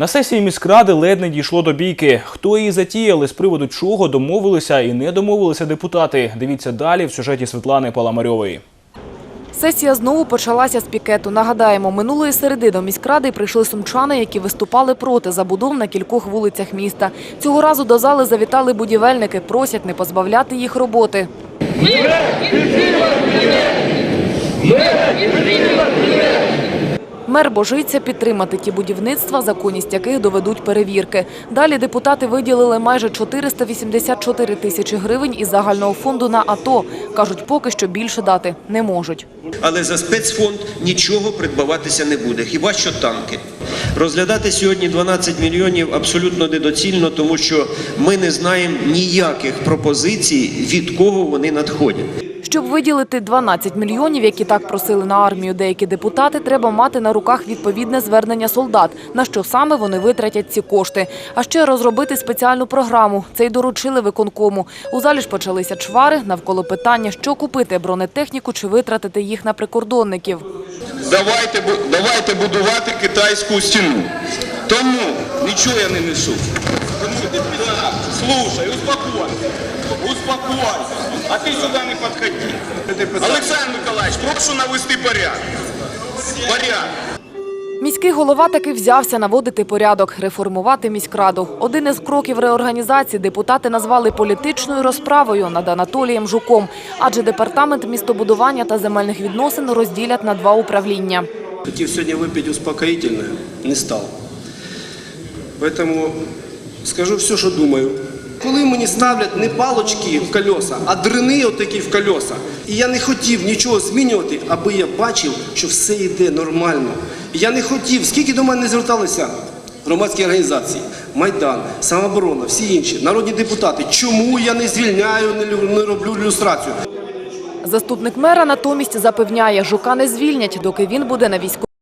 На сесії міськради ледь не дійшло до бійки. Хто її затіяли, з приводу чого домовилися і не домовилися депутати. Дивіться далі в сюжеті Світлани Паламарьової. Сесія знову почалася з пікету. Нагадаємо, минулої середи до міськради прийшли сумчани, які виступали проти забудов на кількох вулицях міста. Цього разу до зали завітали будівельники, просять не позбавляти їх роботи. Мер божиться підтримати ті будівництва, законність яких доведуть перевірки. Далі депутати виділили майже 484 тисячі гривень із загального фонду на АТО. Кажуть, поки що більше дати не можуть. Але за спецфонд нічого придбаватися не буде, хіба що танки. Розглядати сьогодні 12 мільйонів абсолютно недоцільно, тому що ми не знаємо ніяких пропозицій, від кого вони надходять. Щоб виділити 12 мільйонів, які так просили на армію деякі депутати, треба мати на руках відповідне звернення солдат, на що саме вони витратять ці кошти. А ще розробити спеціальну програму. Це й доручили виконкому. У залі ж почалися чвари навколо питання, що купити бронетехніку чи витратити їх на прикордонників. Давайте, давайте будувати китайську стіну. Тому нічого я не несу. Тому депутат, слушай, успокойся. Успокойся. А ти сюди не підходи. Олександр Миколаївич, прошу навести порядок. Порядок. Міський голова таки взявся наводити порядок, реформувати міськраду. Один із кроків реорганізації депутати назвали політичною розправою над Анатолієм Жуком, адже департамент містобудування та земельних відносин розділять на два управління. Хотів сьогодні випити успокоїтельне, не став. Поэтому скажу все, що думаю. Коли мені ставлять не палочки в колеса, а дрини отакі в колеса, і я не хотів нічого змінювати, аби я бачив, що все йде нормально. І я не хотів, скільки до мене не зверталися громадські організації, Майдан, самооборона, всі інші, народні депутати. Чому я не звільняю, не роблю люстрацію? Заступник мера натомість запевняє, Жука не звільнять, доки він буде на військовій